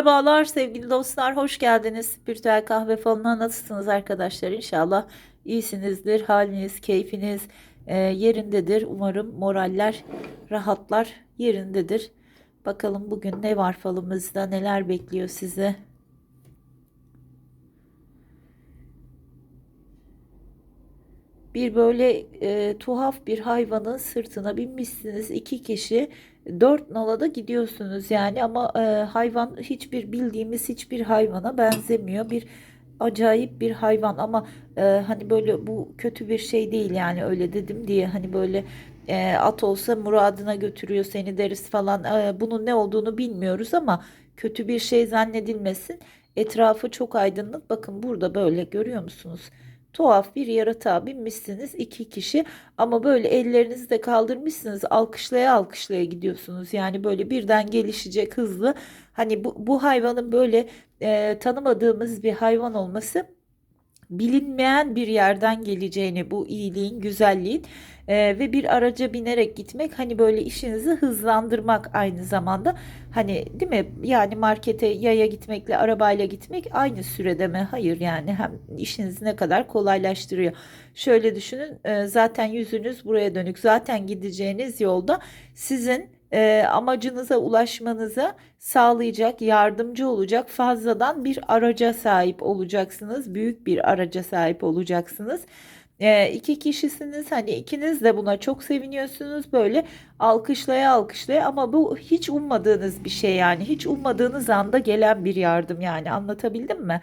Merhabalar sevgili dostlar, hoş geldiniz. Spiritüel kahve falına nasılsınız arkadaşlar? İnşallah iyisinizdir, haliniz, keyfiniz e, yerindedir. Umarım moraller, rahatlar yerindedir. Bakalım bugün ne var falımızda, neler bekliyor sizi? Bir böyle e, tuhaf bir hayvanın sırtına binmişsiniz. İki kişi dört nala da gidiyorsunuz yani. Ama e, hayvan hiçbir bildiğimiz hiçbir hayvana benzemiyor. Bir acayip bir hayvan. Ama e, hani böyle bu kötü bir şey değil yani öyle dedim diye. Hani böyle e, at olsa muradına götürüyor seni deriz falan. E, bunun ne olduğunu bilmiyoruz ama kötü bir şey zannedilmesin. Etrafı çok aydınlık. Bakın burada böyle görüyor musunuz? Tuhaf bir yaratığa binmişsiniz iki kişi ama böyle ellerinizi de kaldırmışsınız alkışlaya alkışlaya gidiyorsunuz. Yani böyle birden gelişecek hızlı hani bu, bu hayvanın böyle e, tanımadığımız bir hayvan olması bilinmeyen bir yerden geleceğini bu iyiliğin, güzelliğin e, ve bir araca binerek gitmek hani böyle işinizi hızlandırmak aynı zamanda hani değil mi? Yani markete yaya gitmekle arabayla gitmek aynı sürede mi? Hayır yani hem işinizi ne kadar kolaylaştırıyor. Şöyle düşünün e, zaten yüzünüz buraya dönük zaten gideceğiniz yolda sizin e, amacınıza ulaşmanıza sağlayacak, yardımcı olacak fazladan bir araca sahip olacaksınız. Büyük bir araca sahip olacaksınız. E, iki kişisiniz. Hani ikiniz de buna çok seviniyorsunuz. Böyle alkışlaya alkışlaya ama bu hiç ummadığınız bir şey yani. Hiç ummadığınız anda gelen bir yardım yani. Anlatabildim mi?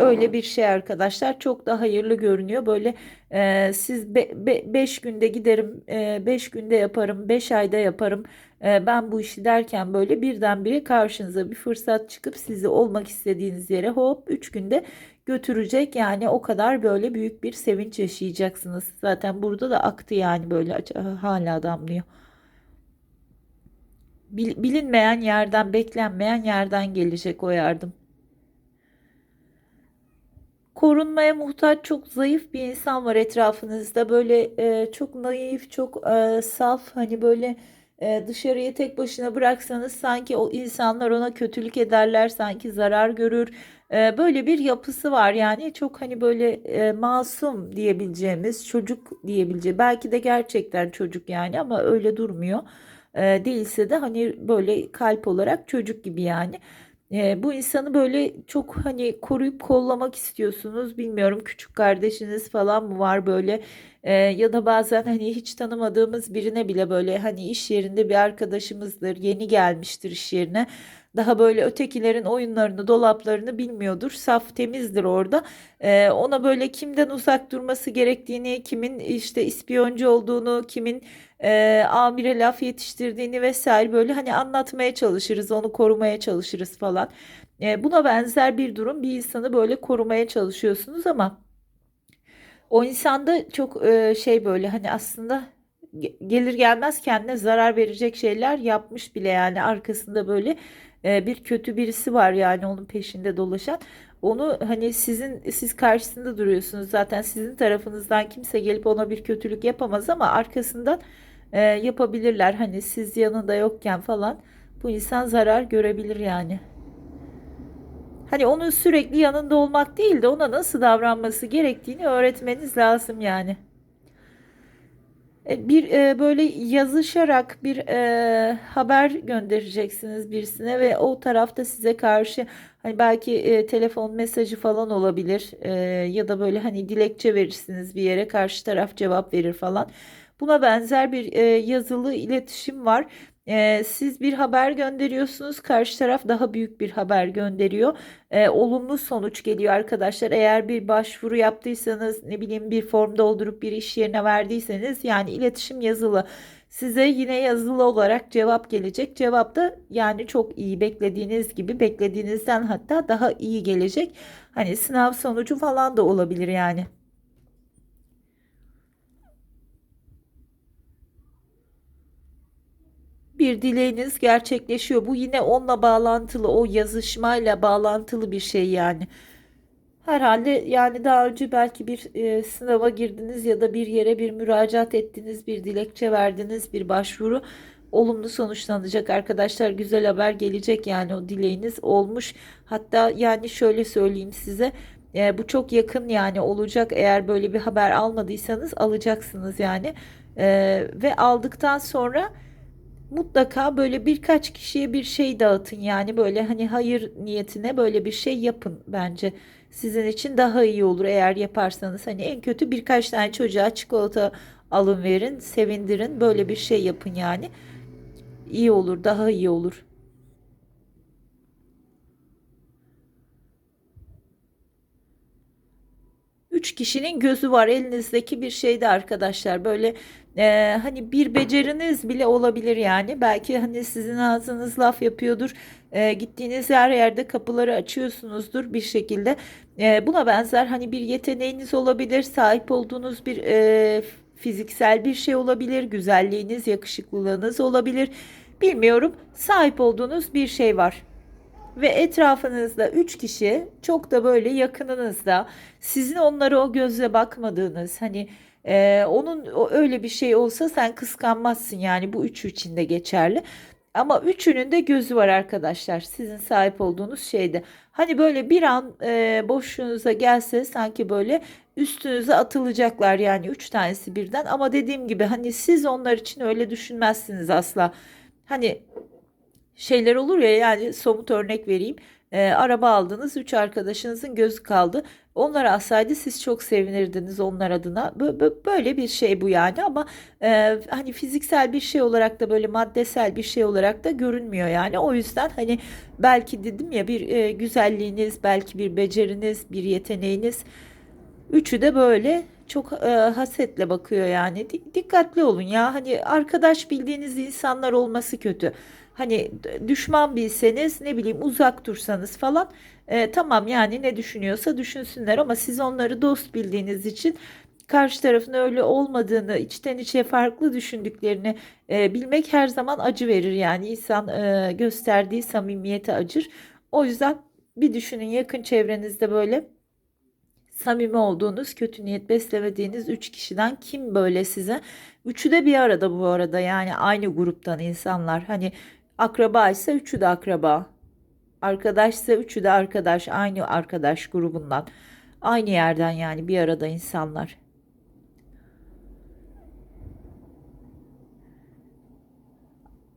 Öyle bir şey arkadaşlar. Çok da hayırlı görünüyor. Böyle e, siz 5 be, be, beş günde giderim 5 e, günde yaparım 5 ayda yaparım ben bu işi derken böyle birdenbire karşınıza bir fırsat çıkıp sizi olmak istediğiniz yere hop 3 günde götürecek. Yani o kadar böyle büyük bir sevinç yaşayacaksınız. Zaten burada da aktı yani böyle hala damlıyor. Bilinmeyen yerden, beklenmeyen yerden gelecek o yardım. Korunmaya muhtaç çok zayıf bir insan var etrafınızda. Böyle e, çok naif, çok e, saf hani böyle e, dışarıya tek başına bıraksanız sanki o insanlar ona kötülük ederler, sanki zarar görür. E, böyle bir yapısı var yani çok hani böyle e, masum diyebileceğimiz çocuk diyebileceğimiz belki de gerçekten çocuk yani ama öyle durmuyor. Değilse de hani böyle kalp olarak çocuk gibi yani. E, bu insanı böyle çok hani koruyup kollamak istiyorsunuz. Bilmiyorum küçük kardeşiniz falan mı var böyle e, ya da bazen hani hiç tanımadığımız birine bile böyle hani iş yerinde bir arkadaşımızdır yeni gelmiştir iş yerine. Daha böyle ötekilerin oyunlarını, dolaplarını bilmiyordur. Saf temizdir orada. Ee, ona böyle kimden uzak durması gerektiğini, kimin işte ispiyoncu olduğunu, kimin e, amire laf yetiştirdiğini vesaire böyle hani anlatmaya çalışırız, onu korumaya çalışırız falan. E, buna benzer bir durum bir insanı böyle korumaya çalışıyorsunuz ama o insanda çok e, şey böyle hani aslında gelir gelmez kendine zarar verecek şeyler yapmış bile yani arkasında böyle e, bir kötü birisi var yani onun peşinde dolaşan. Onu hani sizin siz karşısında duruyorsunuz zaten sizin tarafınızdan kimse gelip ona bir kötülük yapamaz ama arkasından e, yapabilirler. Hani siz yanında yokken falan bu insan zarar görebilir yani. Hani onun sürekli yanında olmak değil de ona nasıl davranması gerektiğini öğretmeniz lazım yani. E, bir e, böyle yazışarak bir e, haber göndereceksiniz birisine ve o tarafta size karşı hani belki e, telefon mesajı falan olabilir e, ya da böyle hani dilekçe verirsiniz bir yere karşı taraf cevap verir falan. Buna benzer bir e, yazılı iletişim var. Siz bir haber gönderiyorsunuz, karşı taraf daha büyük bir haber gönderiyor. Olumlu sonuç geliyor arkadaşlar. Eğer bir başvuru yaptıysanız, ne bileyim bir form doldurup bir iş yerine verdiyseniz, yani iletişim yazılı. Size yine yazılı olarak cevap gelecek. Cevap da yani çok iyi beklediğiniz gibi beklediğinizden hatta daha iyi gelecek. Hani sınav sonucu falan da olabilir yani. Bir dileğiniz gerçekleşiyor. Bu yine onunla bağlantılı, o yazışmayla bağlantılı bir şey yani. Herhalde yani daha önce belki bir e, sınava girdiniz ya da bir yere bir müracaat ettiniz, bir dilekçe verdiniz, bir başvuru. olumlu sonuçlanacak arkadaşlar. Güzel haber gelecek yani o dileğiniz olmuş. Hatta yani şöyle söyleyeyim size. E, bu çok yakın yani olacak. Eğer böyle bir haber almadıysanız alacaksınız yani. E, ve aldıktan sonra mutlaka böyle birkaç kişiye bir şey dağıtın. Yani böyle hani hayır niyetine böyle bir şey yapın bence. Sizin için daha iyi olur eğer yaparsanız. Hani en kötü birkaç tane çocuğa çikolata alın verin sevindirin. Böyle bir şey yapın yani. İyi olur daha iyi olur. Üç kişinin gözü var. Elinizdeki bir şeyde arkadaşlar. Böyle e, hani bir beceriniz bile olabilir yani. Belki hani sizin ağzınız laf yapıyordur. E, gittiğiniz her yerde kapıları açıyorsunuzdur bir şekilde. E, buna benzer hani bir yeteneğiniz olabilir. Sahip olduğunuz bir e, fiziksel bir şey olabilir. Güzelliğiniz, yakışıklılığınız olabilir. Bilmiyorum. Sahip olduğunuz bir şey var ve etrafınızda 3 kişi çok da böyle yakınınızda sizin onlara o gözle bakmadığınız hani e, onun öyle bir şey olsa sen kıskanmazsın yani bu üçü için de geçerli. Ama üçünün de gözü var arkadaşlar sizin sahip olduğunuz şeyde. Hani böyle bir an e, boşluğunuza gelse sanki böyle üstünüze atılacaklar yani üç tanesi birden. Ama dediğim gibi hani siz onlar için öyle düşünmezsiniz asla. Hani şeyler olur ya yani somut örnek vereyim. E, araba aldınız, üç arkadaşınızın gözü kaldı. Onlar alsaydı siz çok sevinirdiniz onlar adına. Böyle bir şey bu yani ama e, hani fiziksel bir şey olarak da böyle maddesel bir şey olarak da görünmüyor yani. O yüzden hani belki dedim ya bir e, güzelliğiniz, belki bir beceriniz, bir yeteneğiniz. Üçü de böyle çok e, hasetle bakıyor yani. Dikkatli olun ya. Hani arkadaş bildiğiniz insanlar olması kötü. Hani düşman bilseniz ne bileyim uzak dursanız falan e, tamam yani ne düşünüyorsa düşünsünler ama siz onları dost bildiğiniz için karşı tarafın öyle olmadığını, içten içe farklı düşündüklerini e, bilmek her zaman acı verir. Yani insan e, gösterdiği samimiyete acır. O yüzden bir düşünün yakın çevrenizde böyle samimi olduğunuz, kötü niyet beslemediğiniz üç kişiden kim böyle size? Üçü de bir arada bu arada yani aynı gruptan insanlar. Hani akraba ise üçü de akraba. Arkadaşsa üçü de arkadaş. Aynı arkadaş grubundan. Aynı yerden yani bir arada insanlar.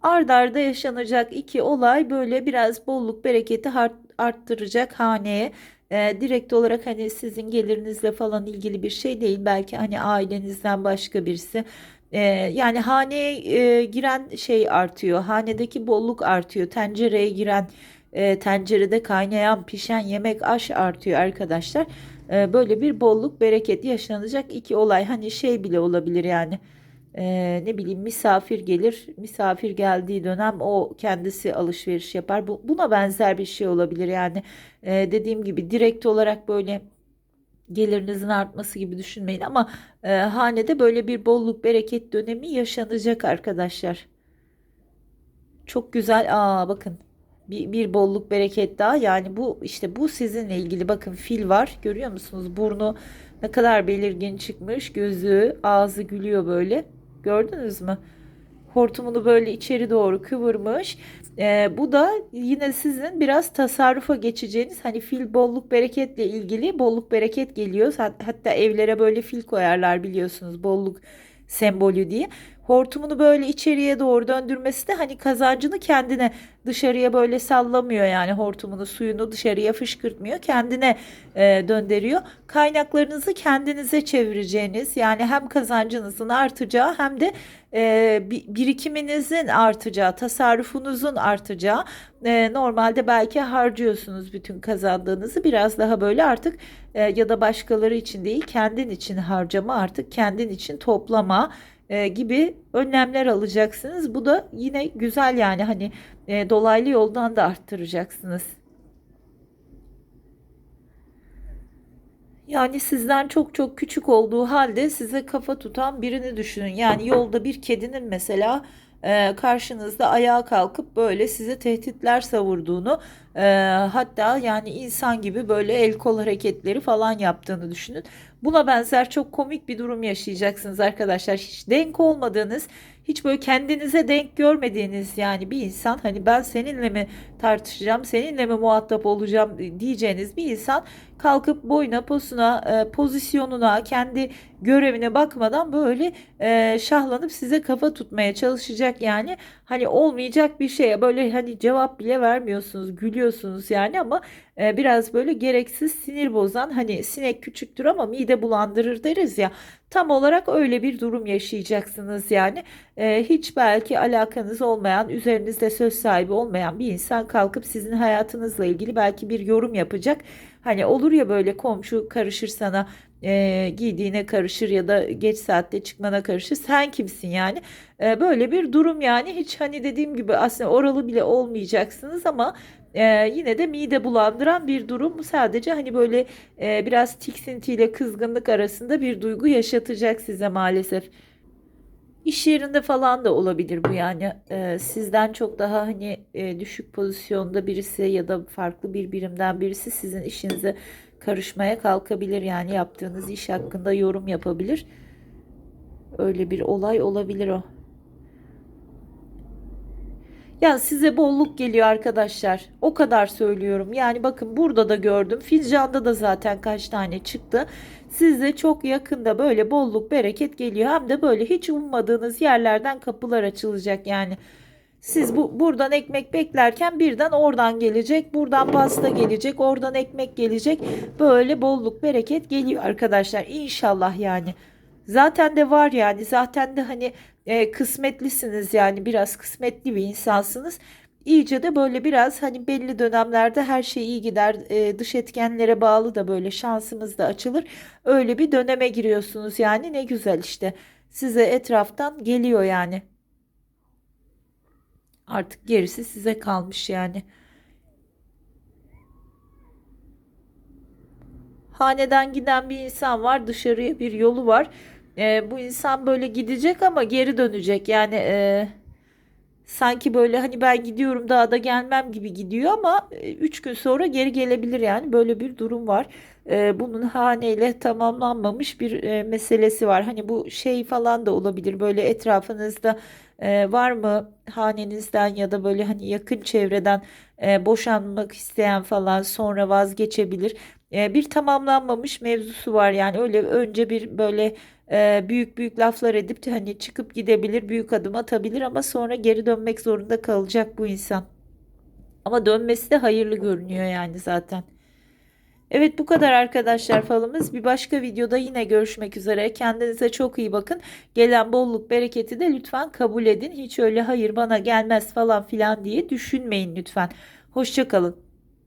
Ard arda yaşanacak iki olay böyle biraz bolluk bereketi arttıracak haneye e, direkt olarak hani sizin gelirinizle falan ilgili bir şey değil. Belki hani ailenizden başka birisi. E, yani haneye e, giren şey artıyor. Hanedeki bolluk artıyor. Tencereye giren, e, tencerede kaynayan, pişen yemek aş artıyor arkadaşlar. E, böyle bir bolluk bereket yaşanacak iki olay. Hani şey bile olabilir yani e, ne bileyim misafir gelir. Misafir geldiği dönem o kendisi alışveriş yapar. Bu, buna benzer bir şey olabilir. Yani e, dediğim gibi direkt olarak böyle gelirinizin artması gibi düşünmeyin ama e, hanede böyle bir bolluk bereket dönemi yaşanacak arkadaşlar. Çok güzel. Aa bakın bir, bir bolluk bereket daha yani bu işte bu sizinle ilgili bakın fil var görüyor musunuz burnu ne kadar belirgin çıkmış gözü ağzı gülüyor böyle Gördünüz mü? Hortumunu böyle içeri doğru kıvırmış. Ee, bu da yine sizin biraz tasarrufa geçeceğiniz hani fil bolluk bereketle ilgili bolluk bereket geliyor. Hatta evlere böyle fil koyarlar biliyorsunuz bolluk sembolü diye hortumunu böyle içeriye doğru döndürmesi de hani kazancını kendine dışarıya böyle sallamıyor yani hortumunu suyunu dışarıya fışkırtmıyor kendine e, döndürüyor. Kaynaklarınızı kendinize çevireceğiniz yani hem kazancınızın artacağı hem de e, birikiminizin artacağı, tasarrufunuzun artacağı. E, normalde belki harcıyorsunuz bütün kazandığınızı biraz daha böyle artık e, ya da başkaları için değil kendin için harcama artık kendin için toplama e, gibi önlemler alacaksınız. Bu da yine güzel yani hani dolaylı yoldan da arttıracaksınız. Yani sizden çok çok küçük olduğu halde size kafa tutan birini düşünün. Yani yolda bir kedinin mesela karşınızda ayağa kalkıp böyle size tehditler savurduğunu Ee, hatta yani insan gibi böyle el kol hareketleri falan yaptığını düşünün. Buna benzer çok komik bir durum yaşayacaksınız arkadaşlar. Hiç denk olmadığınız, hiç böyle kendinize denk görmediğiniz yani bir insan hani ben seninle mi tartışacağım, seninle mi muhatap olacağım diyeceğiniz bir insan kalkıp boyuna, posuna, e, pozisyonuna, kendi görevine bakmadan böyle e, şahlanıp size kafa tutmaya çalışacak yani hani olmayacak bir şeye böyle hani cevap bile vermiyorsunuz, gülüyorsunuz yani ama e, biraz böyle gereksiz sinir bozan hani sinek küçüktür ama mide bulandırır deriz ya tam olarak öyle bir durum yaşayacaksınız yani. E, hiç belki alakanız olmayan üzerinizde söz sahibi olmayan bir insan kalkıp sizin hayatınızla ilgili belki bir yorum yapacak. Hani olur ya böyle komşu karışır sana e, giydiğine karışır ya da geç saatte çıkmana karışır. Sen kimsin yani? E, böyle bir durum yani. Hiç hani dediğim gibi aslında oralı bile olmayacaksınız ama ee, yine de mide bulandıran bir durum. Sadece hani böyle e, biraz tiksintiyle kızgınlık arasında bir duygu yaşatacak size maalesef. İş yerinde falan da olabilir bu yani. Ee, sizden çok daha hani e, düşük pozisyonda birisi ya da farklı bir birimden birisi sizin işinize karışmaya kalkabilir. Yani yaptığınız iş hakkında yorum yapabilir. Öyle bir olay olabilir o. Ya size bolluk geliyor arkadaşlar. O kadar söylüyorum. Yani bakın burada da gördüm. Fincanda da zaten kaç tane çıktı. Size çok yakında böyle bolluk bereket geliyor. Hem de böyle hiç ummadığınız yerlerden kapılar açılacak yani. Siz bu buradan ekmek beklerken birden oradan gelecek, buradan pasta gelecek, oradan ekmek gelecek. Böyle bolluk bereket geliyor arkadaşlar. İnşallah yani. Zaten de var yani. Zaten de hani e, kısmetlisiniz yani biraz kısmetli bir insansınız. İyice de böyle biraz hani belli dönemlerde her şey iyi gider. E, dış etkenlere bağlı da böyle şansımız da açılır. Öyle bir döneme giriyorsunuz yani ne güzel işte. Size etraftan geliyor yani. Artık gerisi size kalmış yani. Haneden giden bir insan var, dışarıya bir yolu var. E, bu insan böyle gidecek ama geri dönecek. Yani e, sanki böyle hani ben gidiyorum daha da gelmem gibi gidiyor ama 3 gün sonra geri gelebilir yani böyle bir durum var. E, bunun haneyle tamamlanmamış bir e, meselesi var. Hani bu şey falan da olabilir böyle etrafınızda e, var mı hanenizden ya da böyle hani yakın çevreden e, boşanmak isteyen falan sonra vazgeçebilir. E, bir tamamlanmamış mevzusu var yani öyle önce bir böyle e, büyük büyük laflar edip hani çıkıp gidebilir, büyük adım atabilir ama sonra geri dönmek zorunda kalacak bu insan. Ama dönmesi de hayırlı görünüyor yani zaten. Evet bu kadar arkadaşlar falımız. Bir başka videoda yine görüşmek üzere. Kendinize çok iyi bakın. Gelen bolluk bereketi de lütfen kabul edin. Hiç öyle hayır bana gelmez falan filan diye düşünmeyin lütfen. Hoşçakalın.